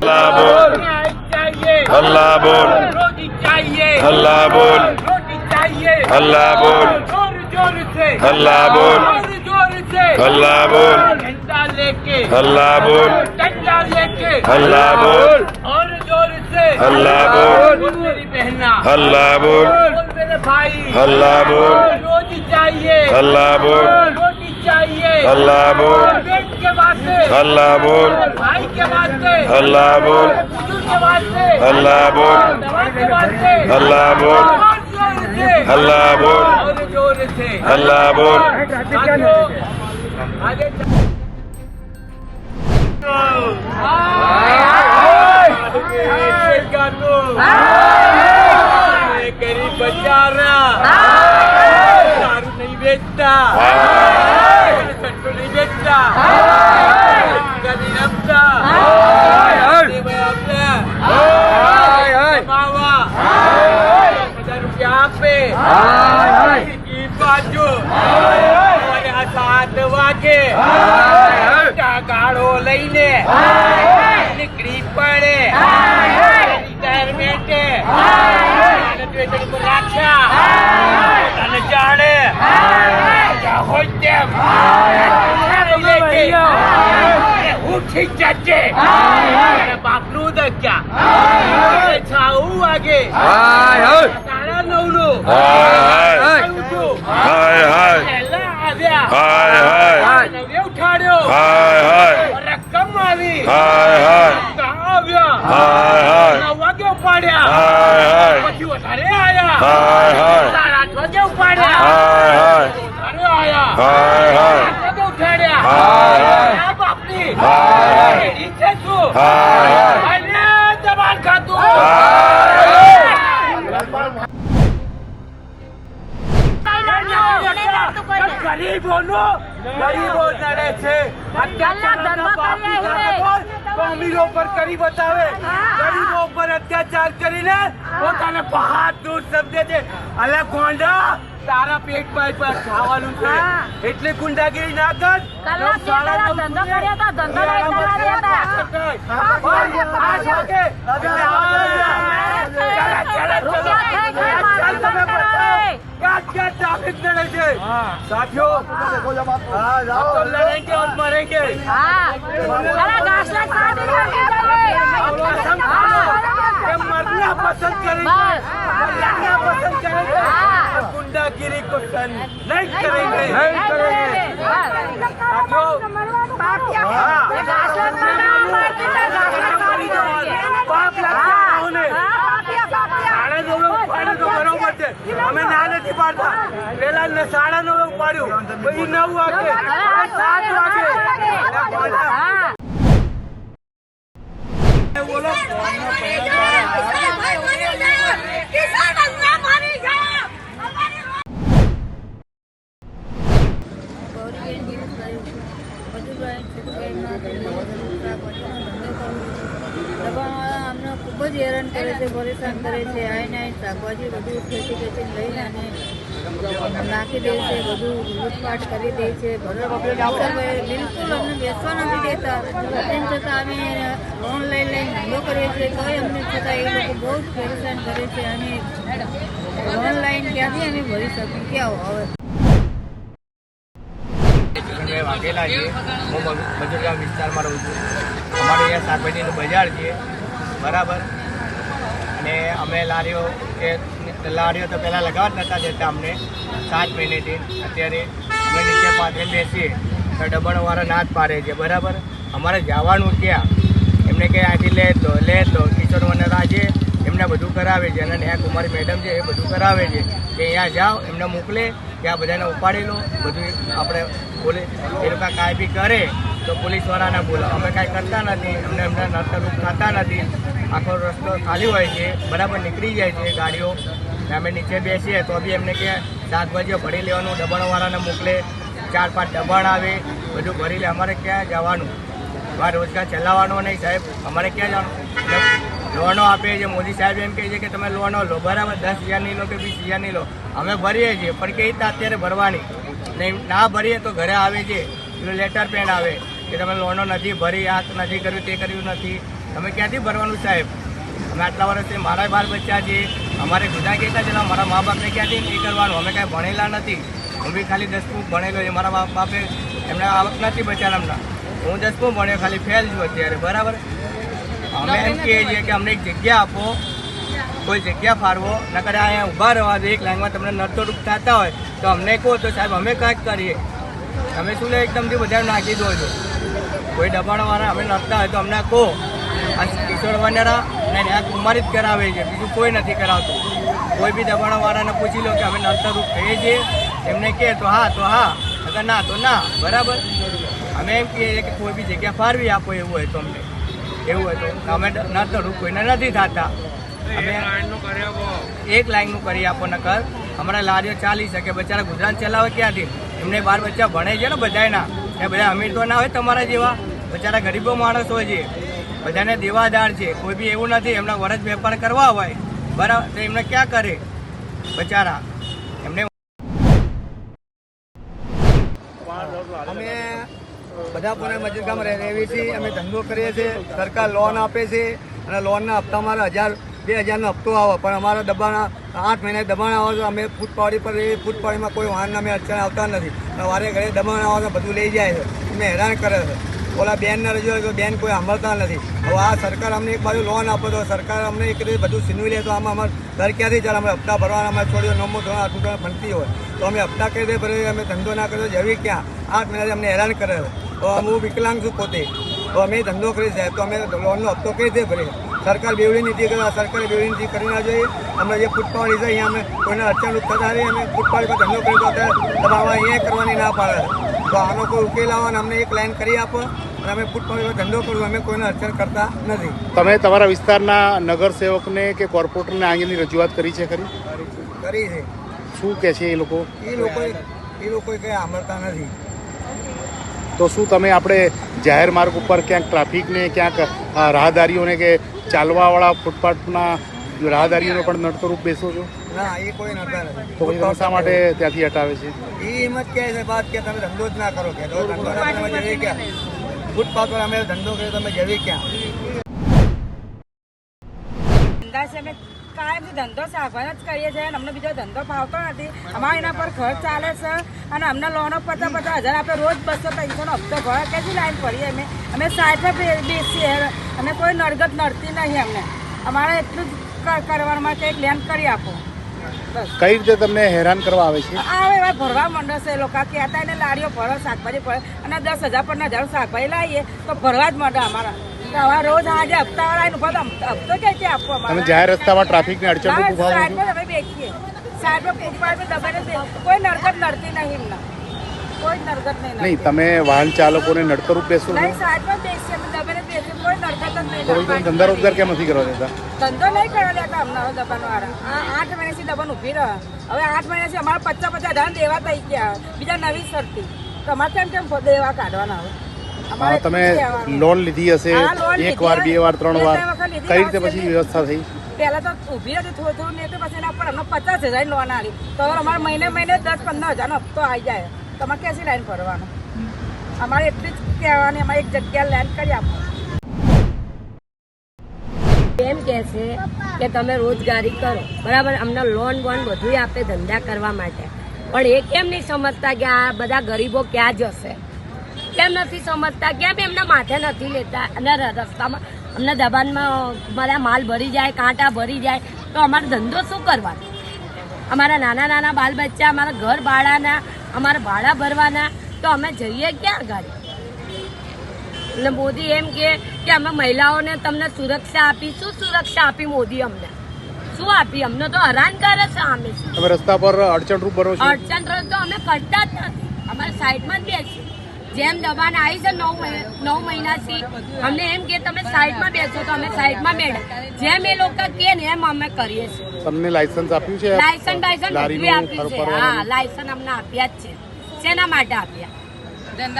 हल्ला बोल न्याय चाहिए हल्ला बोल रोटी चाहिए हल्ला बोल रोटी चाहिए हल्ला बोल जोर जोर से हल्ला बोल जोर जोर से हल्ला बोल डंडा लेके हल्ला बोल डंडा लेके हल्ला बोल और जोर से हल्ला बोल बोल मेरी बहना हल्ला बोल बोल मेरे भाई हल्ला बोल रोटी चाहिए हल्ला बोल रोटी चाहिए हल्ला बोल पेट के वास्ते हल्ला बोल भाई के वास्ते हल्ला बोल बुजुर्ग के वास्ते हल्ला बोल दवा के वास्ते हल्ला बोल और जोर से हल्ला बोल और जोर से हल्ला बोल साथियों, आगे चल- ऐसे का तो ये गरीब बेचारा दारू नहीं बेचता पेट्रोल नहीं बेचता Racha! Racha! Racha! Racha! Racha! હું ઠીક જાજે. બાપનું દગ્યા છ વાગે. સાડા નવનું ગરીબોનો ગરીબો નડે છે. અત્યાચારનો કરે બોલ, તો અમીરો પર કરી બતાવે. ગરીબો પર અત્યાચાર કરીને પોતાને પહાડ દૂર સમજે છે. અલે ગોંડા તારા પેટ પર ખાવાનું છે. એટલે ગુંડાગીરી ના કર. ધંધો કર્યો તો ધંધો લઈ ચલાવી હતા. काट काट ट्रैफ़िक लड़े थे? हाँ। साथियों तो तो- आप तो लड़ेंगे और मरेंगे। तो मरना पसंद करेंगे। लड़ना पसंद करेंगे। गुंडागिरी को नहीं करेंगे। नहीं करेंगे। साथियों हाँ। पाप लगता है। उन्हें છે અમે ના નથી પાડતા. પેલા સાડા નવ પાડ્યું. પછી નવ વાગે. સાત વાગે. બોલા. દબાણવાળા અમને ખૂબ જ હેરાન કરે છે, પરેશાન કરે છે. આઈને શાકભાજી બધું ખેતી ખેતી લઈને અને નાખી દે છે, બધું લૂંટપાટ કરી દે છે. બિલકુલ અમને બેસવા નથી દેતા. તેમ છતાં અમે લોન લઈ લઈને ધંધો કરીએ છીએ. તોય અમને છતાં એ લોકો બહુ જ પરેશાન કરે છે અને લોન લઈને ક્યાંથી અમે ભરી શકીએ? ક્યાં હવે વાઘેલા છે હું મજ- મજૂરગામ વિસ્તારમાં રહું છું. અમારે અહીંયા શાકભાજીનું બજાર છે. બરાબર. અને અમે લારીઓ કે લારીઓ તો પહેલાં લગાવવા જ નહોતા દેતા અમને સાત મહિનેથી. અત્યારે અમે નીચે પાથરે બેસીએ તો ડબણવાળા ના જ પાડે છે, બરાબર? અમારે જવાનું ક્યાં? એમને કે આથી લે તો, લો તો. કિશોર વનરા છે એમને બધું કરાવે છે. અને ન્યાય કુમારી મેડમ છે, એ બધું કરાવે છે. કે અહીંયા જાઓ, એમને મોકલે, કે આ બધાને ઉપાડી લો. બધું આપણે બોલે, એ લોકો કાંઈ બી કરે. તો પોલીસવાળાને બોલાવો અમે કાંઈ કરતા નથી. અમને એમને નર્તરૂપ થતા નથી. આખો રસ્તો ખાલી હોય છે. બરાબર નીકળી જાય છે ગાડીઓ. અમે નીચે બેસીએ તો બી એમને કે શાકભાજીઓ ભરી લેવાનું, દબાણવાળાને મોકલે. ચાર પાંચ દબાણ આવે, બધું ભરી લે. અમારે ક્યાં જવાનું? અમારે રોજગાર ચલાવવાનો નહીં સાહેબ. અમારે ક્યાં જવાનું? લોનો આપે છે. મોદી સાહેબ એમ કહે છે કે તમે લોનો લો. બરાબર, દસ હજારની લો કે વીસ હજારની લો. અમે ભરીએ છીએ. પણ કે રીતે અત્યારે ભરવાની? નહીં, ના ભરીએ તો ઘરે આવે છે. લેટર પેન આવે કે તમે લોનો નથી ભરી, આ નથી કર્યું, તે કર્યું નથી. તમે ક્યાંથી ભરવાનું સાહેબ? અમે આટલા વર્ષથી મારા બાર બચ્ચા છે અમારે ગુજા કેટલા છે મારા મા બાપને ક્યાંથી નહીં કરવાનું? અમે કાંઈ ભણેલા નથી. હું બી ખાલી દસમું ભણેલો છે. મારા બાપે એમને આવક નથી બચ્યા એમના હું દસમું ભણ્યો, ખાલી ફેલ છું અત્યારે. બરાબર? અમે એમ કહીએ છીએ કે અમને એક જગ્યા આપો. કોઈ જગ્યા ફાળવો. નકર અહીંયા ઊભા રહેવા દો. એક લાઈનમાં તમને નડતોડુક થતા હોય તો અમને કહો તો સાહેબ અમે કાંઈક કરીએ. તમે શું લે એકદમથી બધા નાખી દો છો? કોઈ દબાણવાળા અમે નાખતા હોય તો અમને કહો. આ કિશોરવાળા ને આ કુમારી જ કરાવે છે બીજું કોઈ નથી કરાવતું. કોઈ બી દબાણવાળાને પૂછી લો કે અમે નડતરરૂપ થઈએ છીએ એમને કહે તો હા તો હા. અગર ના તો ના બરાબર? અમે એમ કહીએ કે કોઈ બી જગ્યા ફાળવી આપો એવું હોય તો અમને. એવું હોય તો અમે નડતરરૂપ કોઈને નથી થતા. અમે એક લાઈનનું કરી આપો નકર. અમારા લારીઓ ચાલી શકે. બચારા ગુજરાત ચલાવે ક્યાંથી? એમને બાર બચ્ચા ભણે છે ને બધાયના. એ બધા અમીર તો ના હોય તમારા જેવા. બચારા ગરીબો માણસ હોય છે. બધાને દેવાદાર છે. કોઈ બી એવું નથી. એમના વરજ વેપાર કરવા હોય. બરાબર? તો એમને ક્યાં કરે? બચારા. એમને અમે બધા પુણે મજૂર ગામ રહેવી છીએ. અમે ધંધો કરીએ છીએ. સરકાર લોન આપે છે. અને લોનના હપ્તા અમારા હજાર, બે હજારનો હપ્તો આવે. પણ અમારા દબાણ આઠ મહિને દબાણ આવે તો અમે ફૂટપાવડી પર રહીએ ફૂટપાવડીમાં કોઈ વાહન અમે અડચણ આવતા નથી. વારે ઘરે દબાણ આવે તો બધું લઈ જાય છે. અમે હેરાન કરે છે. ઓલા બેનને રજૂ હોય તો બેન કોઈ સાંભળતા નથી. હવે આ સરકાર અમને એક બાજુ લોન આપો તો સરકાર અમને એક રીતે બધું છીનવી લે તો આમાં અમારે ઘર ક્યાંથી ચાલે? અમે હપ્તા ભરવાના, અમારે છોડીઓ નવમું ધોરણ આઠમું ધોરણ ભણતી હોય. તો અમે હપ્તા કઈ રીતે ભરીએ? અમે ધંધો ના કર્યો, જવી ક્યાં? આઠ મહિનાથી અમને હેરાન કરે છે. તો હું વિકલાંગ છું પોતે. તો અમે ધંધો કરી સાહેબ, તો અમે લોનનો હપ્તો કઈ રીતે ભરીએ? સરકાર બેવડી નીતિ કરે સરકારે બેવડી નીતિ કરી ના જોઈએ. અમે જે ફૂટપાવડી છે અહીંયા અમે કોઈને અડચણરૂપ થતા રહી અમે ફૂટપાવડી પર ધંધો કર્યો તો તમે દબાવવા અહીંયા કરવાની ના પાડે. તો આનો કોઈ ઉકેલ આવે અમને એક લાઈન કરી આપો અને અમે ફૂટપાવડી પર ધંધો કરવું અમે કોઈને અડચણ કરતા નથી. તમે તમારા વિસ્તારના નગરસેવકને કે કોર્પોરેટરને આગળની રજૂઆત કરી છે ખરી? કરી છે. શું કે છે એ લોકો? એ લોકો એ લોકો કંઈ સાંભળતા નથી. તો શું તમે આપણે જાહેર માર્ગ ઉપર ક્યાંક ટ્રાફિકને ક્યાંક રાહદારીઓને કે ચાલવાવાળા ફૂટપાથના રાહદારીઓને પણ નડતરૂપ બેસો છો? ના એ કોઈ નડતા નથી. તો પછી શા માટે ત્યાંથી હટાવે છે? એ એમ જ કહે છે કે તમે ધંધો જ ના કરો. કે ધંધો ફૂટપાથ પર અમે ધંધો કર્યો તમે જવી ક્યાં. કાયમથી ધંધો સાગવાન જ કરીએ છીએ અને અમને બીજો ધંધો ફાવતો નથી. અમારે એના પર ખર્ચ ચાલે છે અને અમને લોનો પચાસ પચાસ હજાર આપણે રોજ બસો ત્રણસોનો હપ્તો ભરે. ક્યાંથી લાઈન ભરીએ અમે? અમે સાઈડમાં બેસીએ. અને કોઈ નડગત નડતી નહીં અમને. અમારે એટલું જ કરવાનું માટે કંઈક લેન્ડ કરી આપો. બસ. કઈ રીતે તમને હેરાન કરવા આવે છે? આવે એવા ભરવા માંડે છે લોકો કહેતા એને લારીઓ ભરો શાકભાજી ભરો અને દસ હજાર પંદર હજાર શાકભાજી લાવીએ તો ભરવા જ માંડે અમારા. રોજ આજે હપ્તા વાળા ઊભા હપ્તો ક્યાંથી આપવો તમે જાહેર રસ્તામાં ટ્રાફિકને અડચણરૂપ બસ ઊભા સાઈડમાં અમે બેસીએ. સાઈડમાં ફૂટપાથ દબાઈને કોઈ નરગત નડતી નહીં એમના. કોઈ નરગત નહીં નહીં તમે વાહન ચાલકોને નડતરૂપ બેસો છો? નહીં સાઈડમાં બેસીએ અમે દબાઈને બેસીએ. કોઈ નરગત જ નહીં ધંધા રોજગાર કેમ નથી કરવા દેતા? ધંધો નહીં કરવા દેતા અમને હવે દબાણ વાળા. આ આઠ મહિનાથી દબાણ ઊભી રહે. હવે આઠ મહિનાથી અમારા પચાસ પચાસ હજાર દેવા થઈ ગયા. બીજા નવી શરતી તમારે કેમ કેમ દેવા કાઢવાના હવે? તમે. લોન લીધી હશે એક વાર બે વાર ત્રણ વાર. કઈ રીતે પછી વ્યવસ્થા થઈ? પહેલા તો ઊભી હતી થોડું થોડું તો પછી એના પર અમને પચાસ હજાર લોન આવી. તો અમારે મહિને મહિને દસ પંદર હજારનો હપ્તો આવી જાય. તમારે ક્યાંથી લાઈન ભરવાનો? અમારે એટલી જ કહેવાની અમારે એક જગ્યા લેન્ડ કરી આપો. એમ કે છે કે તમે રોજગારી કરો. બરાબર અમને લોન બોન બધું આપે ધંધા કરવા માટે. પણ એ કેમ નહીં સમજતા કે આ બધા ગરીબો ક્યાં જશે? કેમ નથી સમજતા. કેમ એમના માથે નથી લેતા. અને રસ્તામાં અમને દબાણમાં મારા માલ ભરી જાય કાંટા ભરી જાય તો અમારો ધંધો શું કરવાનો? અમારા નાના નાના બાલ બચ્ચા અમારા ઘર ભાડાના અમારા ભાડા ભરવાના તો અમે જઈએ ક્યાં ગાડી? એટલે મોદી એમ કે અમે મહિલાઓને તમને સુરક્ષા આપી શું સુરક્ષા આપી મોદી અમને? શું આપી? અમને તો હેરાન કરે છે અમે. રસ્તા પર અડચણરૂપ બનો છો? અડચણ રોજ તો અમે કરતા જ નથી. અમારે સાઈડમાં જ બેસીએ. જેમ દબાણ આવી છે નવ મહિના નવ મહિનાથી અમને એમ કે તમે સાઈડમાં બેસો તો અમે સાઈડમાં બેઠા. જેમ એ લોકો કે ને એમ અમે કરીએ છીએ. તમને લાયસન્સ આપ્યું છે? લાયસન્સ લાયસન્સ આપ્યું છે. હા લાયસન્સ અમને આપ્યા જ છે. શેના માટે આપ્યા?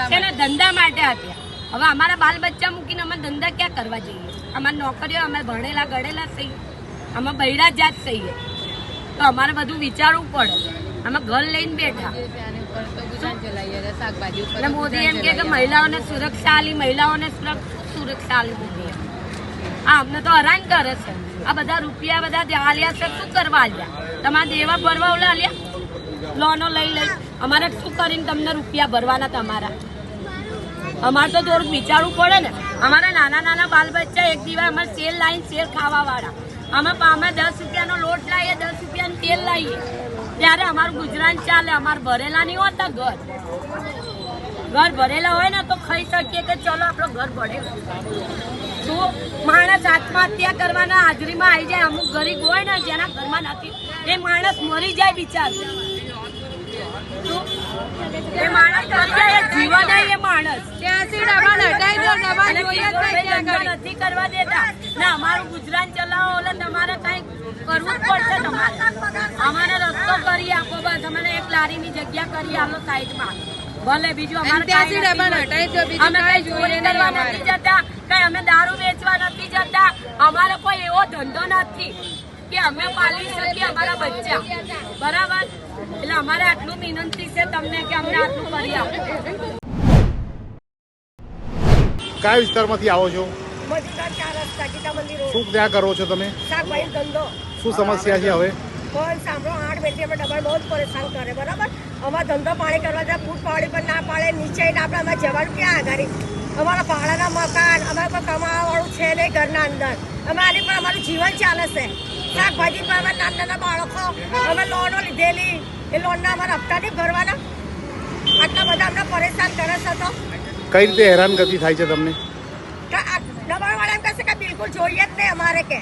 શેના ધંધા માટે આપ્યા? હવે અમારા બાલ બચ્ચા મૂકીને અમે ધંધા ક્યાં કરવા જઈએ? અમારા નોકરીઓ અમે ભણેલા ગળેલા છીએ. અમે બૈરા જાત છીએ. તો અમારે બધું વિચારવું પડે. અમે ઘર લઈને બેઠા. અને મોદી એમ કે મહિલાઓને સુરક્ષા આલી મહિલાઓને સુરક્ષા આલી મોદીએ આ અમને તો હેરાન કરે છે. આ બધા રૂપિયા બધા આલ્યા છે, શું કરવા આલ્યા? તમારા દેવા ભરવા ઓલા આલ્યા? લોનો લઈ લઈ. અમારે શું કરીને તમને રૂપિયા ભરવાના તમારા? અમારે તો થોડુંક વિચારવું પડે ને. અમારા નાના નાના બાલ બચ્ચા એક દિવસ અમારે સેલ લાઈન, સેલ ખાવા વાળા અમે અમે દસ રૂપિયાનો લોટ લાવીએ, દસ રૂપિયાનું તેલ લાવીએ. ત્યારે અમારું ગુજરાન ચાલે, અમારે ભરેલા નહીં હોતા, ઘર. ઘર ભરેલા હોય ને તો ખાઈ શકીએ કે ચલો આપણો ઘર ભરે તો માણસ આત્મહત્યા કરવાના હાજરીમાં આવી જાય, અમુક ગરીબ હોય ને જેના ઘરમાં નથી, એ માણસ મરી જાય બિચાર? એ માણસ જીવન એ માણસ. ત્યાંથી દો જોઈએ. નથી કરવા દેતા. ને અમારું ગુજરાન ચલાવો એટલે તમારે કઈ કરવું જ પડશે તમારે. અમારે રસ્તો કરી આપો બસ. અમને એક લારીની જગ્યા કરી આપો સાઈડમાં. ભલે બીજું અમારે ત્યાંથી કાંઈ ડબાણ નથી હટાઈ દો, બીજું અમે કાંઈ ચોરી કરવા નથી જતા. કઈ અમે દારૂ વેચવા નથી જતા. અમારો કોઈ એવો ધંધો નથી. કે અમે પાલી શકીએ અમારા બચ્ચા. બરાબર? એટલે અમારે આટલું વિનંતી છે તમને કે અમને આટલું કરી આપો. કયા વિસ્તારમાંથી આવો છો? શું ત્યાં કરો છો તમે? શું સમસ્યા છે હવે? પણ સાંભળો આઠ બેટી અમે ડબલ બહુ જ પરેશાન કરે બરાબર? અમારા ધંધો પાણી કરવા જાય ફૂટ પાડી પર ના પાડે નીચે ના આપણે અમે જવાનું ક્યાં આગળ અમારા ભાડાના મકાન અમારે કોઈ કમાવાવાળું છે નહીં ઘરના અંદર. અમે આની પર અમારું જીવન ચાલે છે. શાકભાજી પર અમે નાના નાના બાળકો અમે લોનો લીધેલી. એ લોનના અમારા હપ્તા નહીં ભરવાના. આટલા બધા અમને પરેશાન કરે છે તો. કઈ રીતે હેરાનગતિ થાય છે તમને? કે આ દબાણવાળા એમ કહેશે કે બિલકુલ જોઈએ જ નહીં અમારે કે.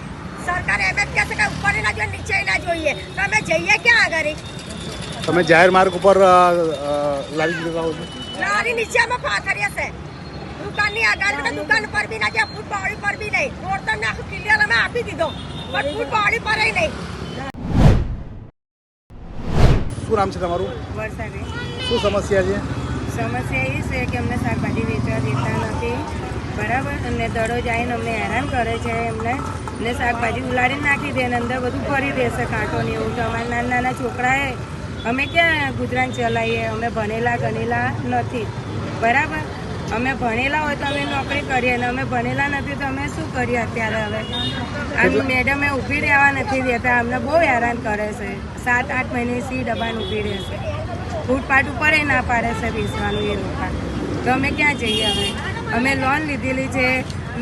સરકાર એમ જ કહેશે કે ઉપર ના જોઈએ નીચે ના જોઈએ. તો અમે જઈએ ક્યાં આગળ? તમે જાહેર માર્ગ ઉપર લારી દેતા છો લારી નીચે અમે પાથરીએ હશે. દુકાનની આગળ દુકાન પર બી ના જાય ફૂટ પાવડી પર બી નહીં. રોડ તો આખું ક્લિયર અમે આપી દીધો. પર નહીં. શું નામ છે તમારું? વરસાદે. શું સમસ્યા છે? સમસ્યા એ છે કે અમને શાકભાજી વેચવા દેતા નથી. બરાબર? અને દડો જાય અમને હેરાન કરે છે. એમને ને શાકભાજી ઉલાડીને નાખી દે ને અંદર બધું ફરી દેશે કાંટો ને એવું. તો અમારા નાના નાના છોકરાએ અમે ક્યાં ગુજરાન ચલાવીએ અમે ભણેલા ગણેલા નથી. બરાબર? અમે ભણેલા હોય તો અમે નોકરી કરીએ અને અમે ભણેલા નથી તો અમે શું કરીએ અત્યારે હવે? આ મેડમે ઊભી રહેવા નથી દેતા અમને બહુ હેરાન કરે છે. સાત આઠ મહિને સી ડબાન ઊભી રહેશે ફૂટપાથ ઉપર એ ના પાડે છે બેસવાનું એ લોકો. તો અમે ક્યાં જઈએ હવે? અમે લોન લીધેલી છે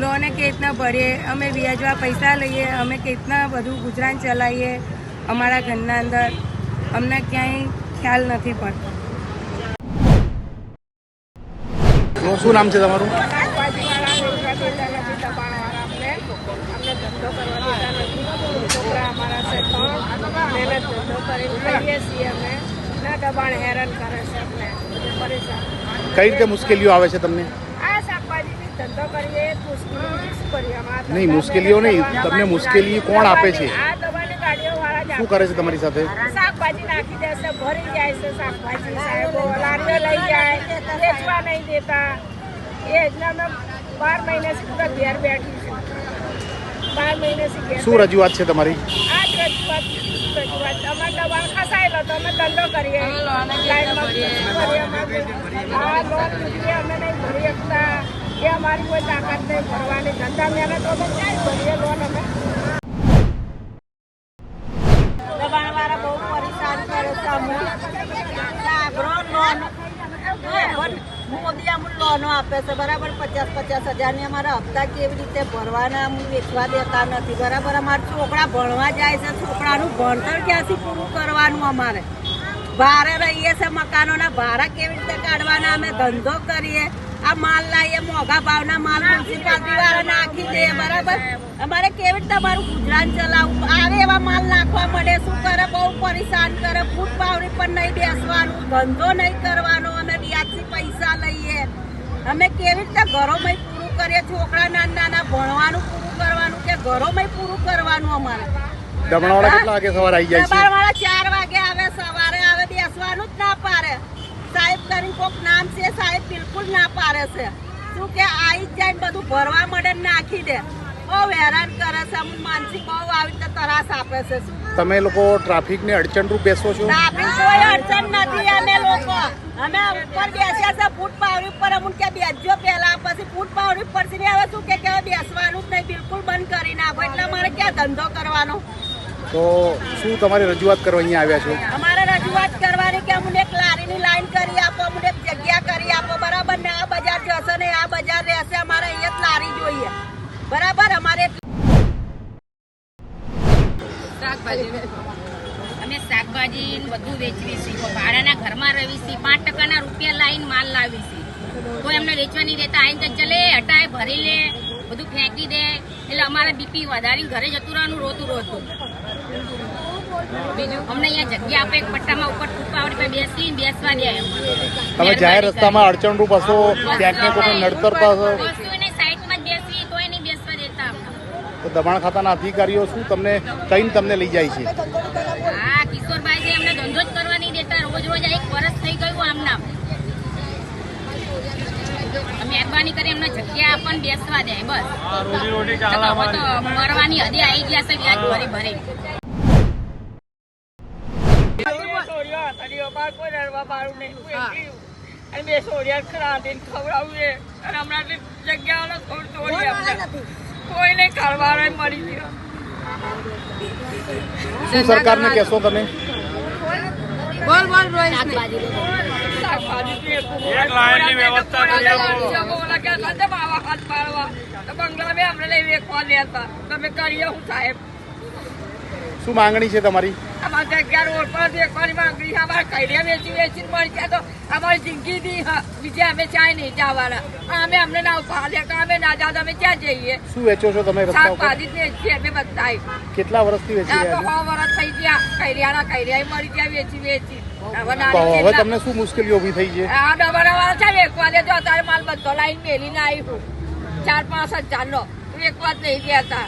લોને કે રીતના ભરીએ? અમે વ્યાજવા પૈસા લઈએ અમે કે રીતના બધું ગુજરાન ચલાવીએ અમારા ઘરના અંદર? અમને ક્યાંય ખ્યાલ નથી પડતો. શું- શું નામ છે તમારું? દબાણ હેરાન કરે છે કઈ રીતે મુશ્કેલીઓ આવે છે તમને? નહીં મુશ્કેલીઓ નહીં. તમને મુશ્કેલી કોણ આપે છે આ દબાણની ગાડીઓ વાળા જ શું કરે છે તમારી સાથે? શાકભાજી નાખી દેશે ભરી જાય છે શાકભાજી સાહેબો લારીઓ લઈ જાય વેચવા નહીં દેતા. એ જ અમે બાર મહિનાથી પૂરા ઘેર બેઠી છું. બાર મહિનાથી ઘેર શું રજૂઆત છે તમારી? આ જ રજૂઆત રજૂઆત. અમારે દબાણ ખસાયેલો તો અમે ધંધો કરીએ. આ લોન લીધી અમે નહીં ભરી શકતા એ અમારી કોઈ તાકાત નહીં ભરવાની. ધંધા મહેનત અમે ક્યાંય ભરીએ લોન અમે દબાણવાળા બહુ પરેશાન કરે છે અમને સાગરો લોન મોદી અમુક લોનો આપે છે, બરાબર? પચાસ પચાસ હજારની અમારા હપ્તા કેવી રીતે ભરવાના વેચવા દેતા નથી, બરાબર? અમારા છોકરા ભણવા જાય છે, છોકરાનું ભણતર ક્યાંથી પૂરું કરવાનું અમારે? ભારે રહીએ છે મકાનોના ભાડા કેવી રીતે કાઢવાના? અમે ધંધો કરીએ. આ માલ લાવીએ, મોંઘા ભાવના માલ વાળા નાખી દે બરાબર? અમારે કેવી રીતે અમારું ગુજરાન ચલાવવું? આવે એવા માલ નાખવા મળે શું કરે? બહુ પરેશાન કરે ફૂટ પાવડી પણ નહીં બેસવાનું, ધંધો નહીં કરવાનો, અમે વ્યાજથી પૈસા લઈએ. અમે કેવી રીતે ઘરોમાં પૂરું કરીએ? છોકરા નાના નાના ભણવાનું પૂરું કરવાનું કે ઘરોમાં પૂરું કરવાનું અમારે? દમણવાળા કેટલા વાગે સવારે આવી જાય છે? દબાણવાળા ચાર વાગે આવે સવારે આવે બેસવાનું જ ના પાડે. સાહેબ કરીને કોક નામ છે સાહેબ બિલકુલ ના પાડે છે. શું કે આવી જ જાય ને બધું ભરવા મળે નાખી દે. બહુ હેરાન કરે છે માનસિક બહુ આવી રીતે તરાસ આપે છે. તમે લોકો ટ્રાફિકને અડચણરૂપ બેસો છો? ટ્રાફિક કોઈ અડચણ નથી અમે લોકો અમે ઉપર બેસ્યા છે ફૂટ પાવડી ઉપર અમુક કે બેસજો પહેલા પછી ફૂટ પાવડી ઉપરથી હવે શું કે કે હવે બેસવાનું જ નહીં બિલકુલ બંધ ધંધો કરવાનો? તો શું તમારી રજૂઆત કરવા અહીંયા આવ્યા છો? અમારે રજૂઆત કરવાની કે અમને એક લારીની લાઈન કરી આપો અમને એક જગ્યા કરી આપો. બરાબર ને આ બજાર જશે ને આ બજાર રહેશે અમારે અહીંયા જ લારી જોઈએ. બરાબર? અમારે અમે શાકભાજી બધું વેચવી છે ભાડાના ઘરમાં રહીએ છે પાંચ ટકાના રૂપિયા લાઈન માલ લાવી છે કોઈ અમને વેચવા નહીં દેતા આઈને ચલે હટાય ભરી લે બધું ફેંકી દે એટલે અમારે બીપી વધારીને ઘરે જતું રહેવાનું રોતું રોતું બીજું અમને અહીંયા જગ્યા આપે એક પટ્ટામાં ઉપર ફૂટપાવડી પર બેસી બેસવા દે તમે જાહેર રસ્તામાં અડચણરૂપ હશો ક્યાંક કોઈ નડતર. તો દબાણ ખાતાના અધિકારીઓ શું તમને કહીને તમને લઈ જાય છે હા કિશોરભાઈ છે એમને ધંધો જ કરવા નહીં દેતા રોજ રોજ આ એક વર્ષ થઈ ગયું આમના મહેરબાની કરી એમને જગ્યા પણ બેસવા દે બસ. મરવાની હદી આવી ગયા છે વ્યાજ ભરી ભરી. સરકાર ને મળી ગયો. શું સરકારને કહેશો તમે? બોલ બોલ રોહિત એક લાઈનની વ્યવસ્થા કરી આપો. તમે કરીએ હું સાહેબ? શું માંગણી છે તમારી? અમારે રોડ પર દેખવાની માંગણી છે. અમારે કૈરિયા વેચી વેચીને મળી જાય તો અમારી જિંદગી હ- બીજે અમે ચાય નહીં જવાના. અમે અમને ના દે કે અમે ના જાવ અમે ક્યાં જઈએ? શું વેચો છો તમે શાકભાજી વેચીએ અમે બધા કેટલા વર્ષથી વેચી રહ્યા વર્ષ થઈ ગયા. કૈરિયાના કૈરિયા મળી ગયા વેચી વેચી. તો હવે તમને શું મુશ્કેલીઓ ઊભી થઈ છે? આ ડબરાવાળા છે એક દે જો અત્યારે માલ બધો લાઈન મેલીને આવી હું ચાર પાંચ હજાર નો વેચવા જ નહીં દેતા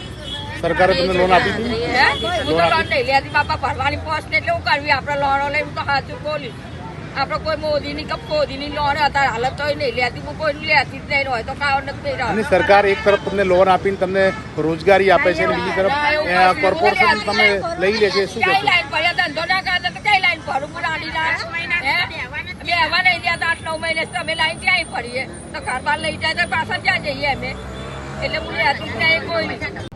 સરકારે તમને લોન આપી હતી હે? તો લોન નહીં લેતી. બાપા ભરવાની પોસ્ટ એટલે હું કરવી? આપણે લોનો લઈ હું તો સાચું બોલી આપણે કોઈ મોદીની કે મોદીની લોન અત્યારે હાલત તો નહીં લેતી. હું કોઈ લેતી જ નહીં હોય તો કાવ નથી અને સરકાર એક તરફ તમને લોન આપીને તમને રોજગારી આપે છે અને બીજી તરફ કોર્પોરેશન તમે લઈ લે છે. શું ધંધો રાણી ના હે? અમે એવા નહીં ગયા આઠ નવ મહિને અમે લાઈન ક્યાંય ફરીએ. તો ઘર બાર લઈ જાય તો પાછા ક્યાં જઈએ અમે. એટલે હું જ નહીં કોઈ.